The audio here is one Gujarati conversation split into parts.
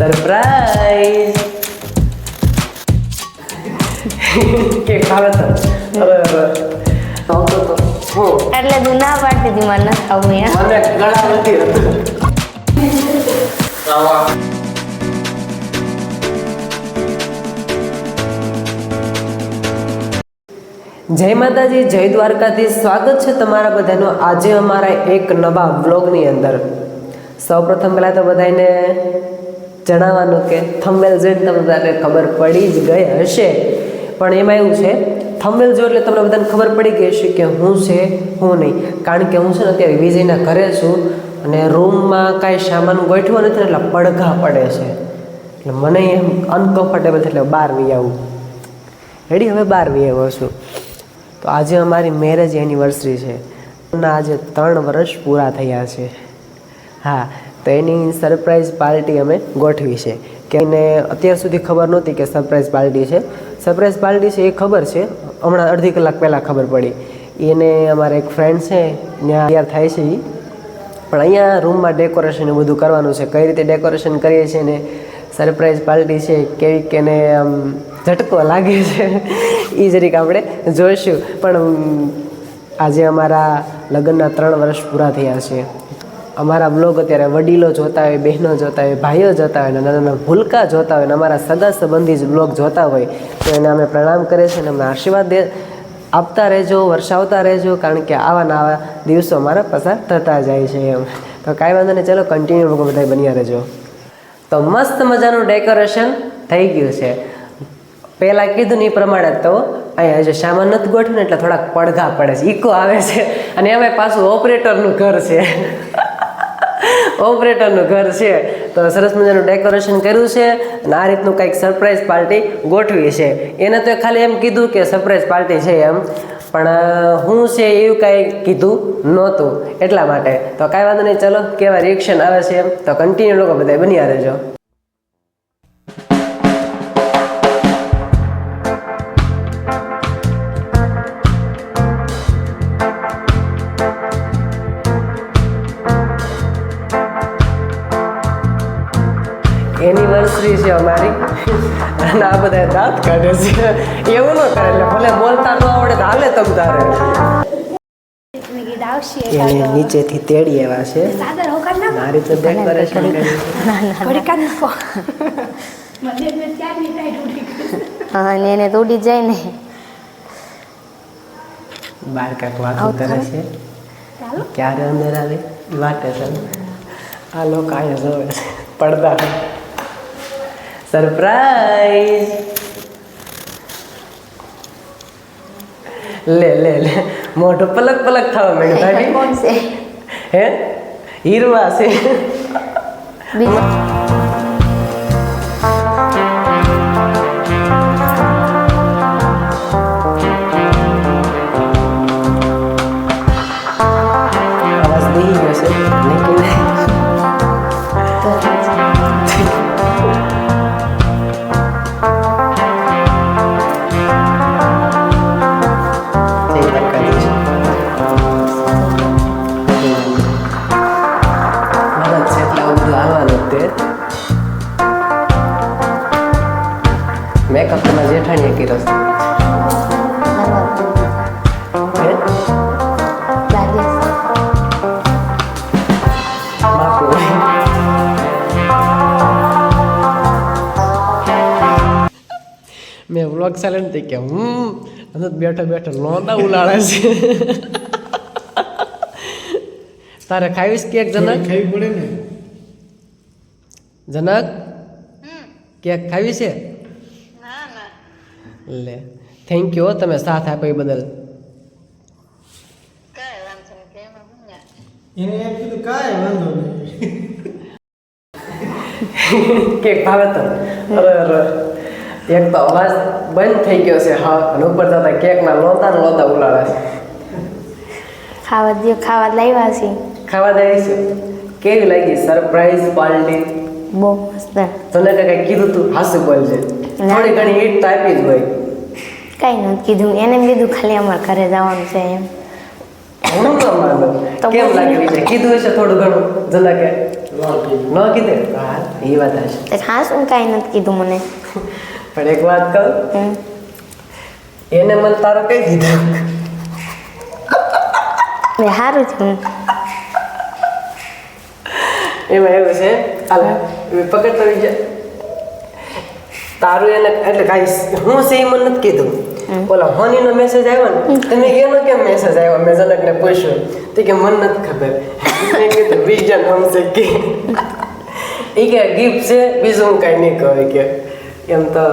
સરપ્રાઈઝ કે ખાવે તો. એટલે તું ના પાડતી હતી મને ખાવું યાર મને ગળા નથી હતું જય માતાજી જય દ્વારકાથી સ્વાગત છે તમારા બધાનું આજે અમારા એક નવા વ્લોગની અંદર. સૌપ્રથમ પહેલાં તો બધાને જણાવવાનું કે થંબેલ જોઈને તમને બધાને ખબર પડી જ ગઈ હશે. પણ એમાં એવું છે થંબેલ જો એટલે તમને બધાને ખબર પડી ગઈ હશે કે હું છે, હું નહીં. કારણ કે હું છે ને અત્યારે વિજયના ઘરે છું અને રૂમમાં કાંઈ સામાન ગોઠવો નથી એટલે પડઘા પડે છે. એટલે મને એમ અનકમ્ફર્ટેબલ એટલે બહાર વી આવું. રેડી હવે બહાર વી આવ્યો છું તો આજે અમારી મેરેજ એનિવર્સરી છે. આજે ત્રણ વર્ષ પૂરા થયા છે. હા. તો એની સરપ્રાઈઝ પાર્ટી અમે ગોઠવી છે. કે એને અત્યાર સુધી ખબર નહોતી કે સરપ્રાઈઝ પાર્ટી છે. સરપ્રાઈઝ પાર્ટી છે એ ખબર છે. હમણાં અડધી કલાક પહેલાં ખબર પડી. એને અમારા એક ફ્રેન્ડ છે, ત્યાં તૈયાર થાય છે એ પણ અહીંયા રૂમમાં ડેકોરેશન બધું કરવાનું છે. કઈ રીતે ડેકોરેશન કરીએ છીએ ને સરપ્રાઈઝ પાર્ટી છે કેવી કેને આમ, ઝટકો લાગે છે. એ જરીક આપણે જોઈશું. પણ આજે અમારા લગ્નના ત્રણ વર્ષ પૂરા થયા છે. અમારા બ્લોગ અત્યારે વડીલો જોતા હોય, બહેનો જોતા હોય, ભાઈઓ જોતા હોય નાના નાના ભૂલકા જોતા હોય ને અમારા સગા સંબંધી જ બ્લોગ જોતા હોય, તો એને અમે પ્રણામ કરીએ છીએ અને અમને આશીર્વાદ આપતા રહેજો વરસાવતા રહેજો, કારણ કે આવા નવા દિવસો અમારા પસાર થતા જાય છે એમ. તો કાંઈ વાંધો નહીં, ચલો કન્ટિન્યુ લોકો બધા બન્યા રહેજો. તો મસ્ત મજાનું ડેકોરેશન થઈ ગયું છે. પહેલાં કીધું ને એ પ્રમાણે તો અહીંયા જે સામાન નથી ગોઠવ્યું ને એટલે થોડાક પડઘા પડે છે. ઈકો આવે છે. અને એમાં પાછું ઓપરેટરનું ઘર છે. ઓપરેટરનું ઘર છે. તો સરસ મજાનું ડેકોરેશન કર્યું છે અને આ રીતનું કંઈક સરપ્રાઈઝ પાર્ટી ગોઠવી છે. એને તો ખાલી એમ કીધું કે સરપ્રાઈઝ પાર્ટી છે એમ. પણ હું છે એવું કાંઈ કીધું નહોતું એટલા માટે. તો કાંઈ વાંધો નહીં, ચલો કેવા રિએક્શન આવે છે એમ. તો કન્ટિન્યુ લોકો બધા બની રહેજો. છે અમારી. અને આ બધા દાંત કાઢે છે. એવું ન કરે એટલે ભલે બોલતા ન આવડે તો હાલે તમ તારે. એને નીચેથી તેડી એવા છે. ડેકોરેશન કર્યું ઘડી કાઢ નાખો. હા અને એને તો ઉડી જાય ને. બાર કાંઈક વાતો કરે છે. ક્યારે અંદર આવે? વાટે છે. આ લોકો અહીંયા જોવે છે. પડદા. સરપ્રાઈઝ લે લે લે. મોઢું પલક પલક થવા માંડ્યું ભાભી. કોણ છે? હે? હીરવા છે. મેં વ્લોગ થઈ ગયા હમ અંદર બેઠો બેઠો લોંદા ઉલાળે છે. તારે ખાવીશ કેક જનક? ખાવી પડે ને. જનક? કેક ખાવી છે? લે થેન્ક યુ તમે સાથ આપ્યો એ બદલ. કેક ભાવે તો. અરે અરે. એક તો અવાજ બંધ થઈ ગયો છે હા અને ઉપર જતા કેકના લોતા ને લોતા ઉલાળા છે. ખાવા દે ખાવા લાવ્યા છે. ખાવા દે છે. કેવી લાગી? સરપ્રાઈઝ પાર્ટી બહુ મસ્ત. તને કઈ કીધું તું હાસુ બોલજે. થોડી ઘણી હીટ તો આપી જ હોય. કઈ નથી કીધું. એને કીધું ખાલી અમારા ઘરે જવાનું છે એમ. હું ન માનું તો કેમ બોલ. લાગે છે? કીધું હશે થોડું ઘણું જલા કે. ન કીધે. હા એ વાત હશે. તે હા શું કાંઈ નથી કીધું મને. પણ એક વાત કહું? એને મને તારો કઈ દીધો. સારું થયું એમાં એવું છે હાલ પકડ તો બીજા તારું એને એટલે કાંઈ હું છે એ મને નથી કીધું. ઓલા હોનીનો મેસેજ આવ્યો ને તમે એનો કેમ મેસેજ આવ્યો? મેં જનકને પૂછ્યું. તે કે મને નથી ખબર. મેં કીધું વિઝન હમશે કે. એ કે ગિફ્ટ છે બીજું હું કાંઈ નહીં કહે. કે એમ તો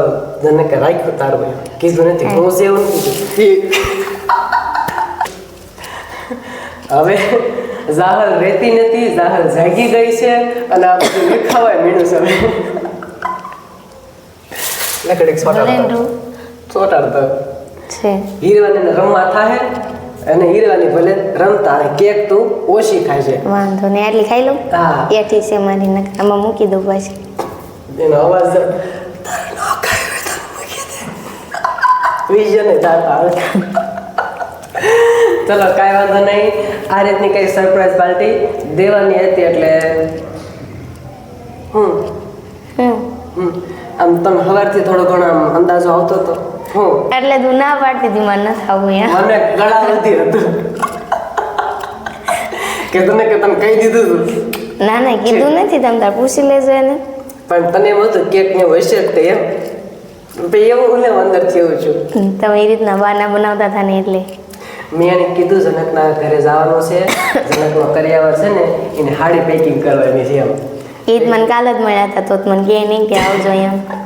જનકે રાખ્યું તારું કીધું નથી હું છે એવું કીધું હવે જાહલ રહેતી નથી જાહલ જાગી ગઈ છે અને આ બધું દેખાવાય મીણું છે સોટાડતો રૂ સોટાડતો છે હીરવાને રમવા થાય અને હીરવાની ભલે રમતા અને કેક તું ઓછી ખાય છે વાંધો નહીં આટલી ખાઈ લઉં હા એથી છે મારી નકામાં મૂકી દઉં પાછી એનો અવાજ તારે ન ખાય હોય તો મૂકી દે વિઝન આવે. ચલો કાંઈ વાંધો નહીં. આ રીતની કંઈ સરપ્રાઈઝ પાર્ટી દેવાની હતી એટલે હમ. આમ તમે સવારથી થોડો ઘણો આમ અંદાજો આવતો હતો હું એટલે તું ના પાડતી હતી મને આવું અહીંયા. મને ગળા નથી હતું. કે તને કે તને કહી દીધું હતું ના ના કીધું નથી તમે તાર પૂછી લેજો એને. પણ તને એમ હતું કેક ને હશે જ એમ. પછી એવું હું અંદરથી એવું છું. તમે એ રીતના બાના બનાવતા હતા ને એટલે. મેં એને કીધું જનકના ઘરે જવાનું છે જનકનો કરિયાવર છે ને એને હાડી પેકિંગ કરવાની છે એમ. એ જ મને કાલ જ મળ્યા હતા તો મને કહે નહીં કે આવજો અહીંયા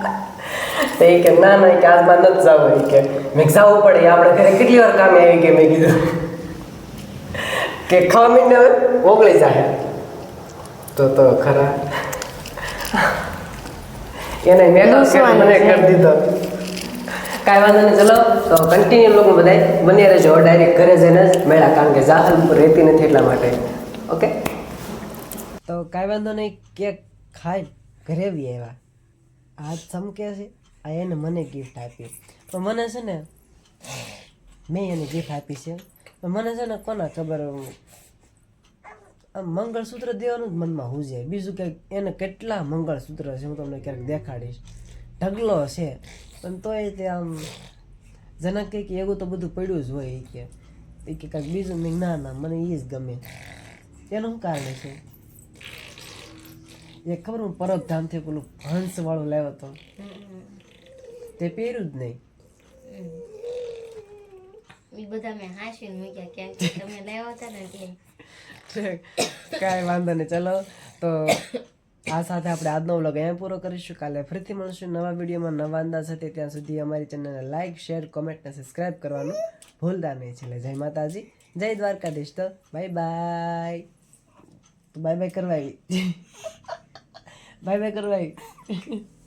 તો એ કે ના ના કે આજમાં નથી જવું કે મેં જવું પડે આપણે ઘરે કેટલી વાર કામે આવી કે મેં કીધું. કે ખાવા હવે ઓગળી જાય. તો તો ખરા. એને મેકઅપ કે મને કરી દીધો. કાંઈ વાંધો નહીં ચલો. તો કન્ટિન્યુ લોકો બધાય. બની રહેજો ડાયરેક્ટ ઘરે જઈને જ મળ્યા કારણ કે જાહલ રહેતી નથી એટલા માટે. ઓકે તો કાંઈ વાંધો નહીં કેક ખાઈ ઘરે બી આવ્યા. આ ચમકે છે. આ એને મને ગિફ્ટ આપી. પણ મને છે ને મેં એને ગિફ્ટ આપી છે. મને છે ને કોના ખબર આમ મંગળસૂત્ર દેવાનું જ મનમાં હું જાય બીજું કંઈક એને કેટલા મંગળસૂત્ર છે હું તમને ક્યારેક દેખાડીશ. ઢગલો છે. પણ તોય તે આમ જનક કહે કે એવું તો બધું પડ્યું જ હોય કે. એ કે કાંઈક બીજું મેં ના ના, મને એ જ ગમે. એનું શું કારણ છે એ ખબર હું પરબધામથી પેલું હંસવાળું લાવ્યો હતો. તે પહેર્યું જ નહીં. બધા મેં હાંસીને મૂક્યા કેમ કે તમે લાવ્યા હતા ને કાંઈ વાંધો નહીં, ચલો. તો આ સાથે આપણે આજનો વ્લોગ અહીંયા પૂરો કરીશું. કાલે ફરીથી મળશું નવા વિડીયોમાં, નવા અંદાજ સાથે ત્યાં સુધી અમારી ચેનલને લાઇક શેર કોમેન્ટ અને સબસ્ક્રાઇબ કરવાનું ભૂલતા નહીં. છેલ્લે જય માતાજી, જય દ્વારકાધીશ. તો બાય બાય તો બાય બાય કરવાય. Bye bye કરવાય.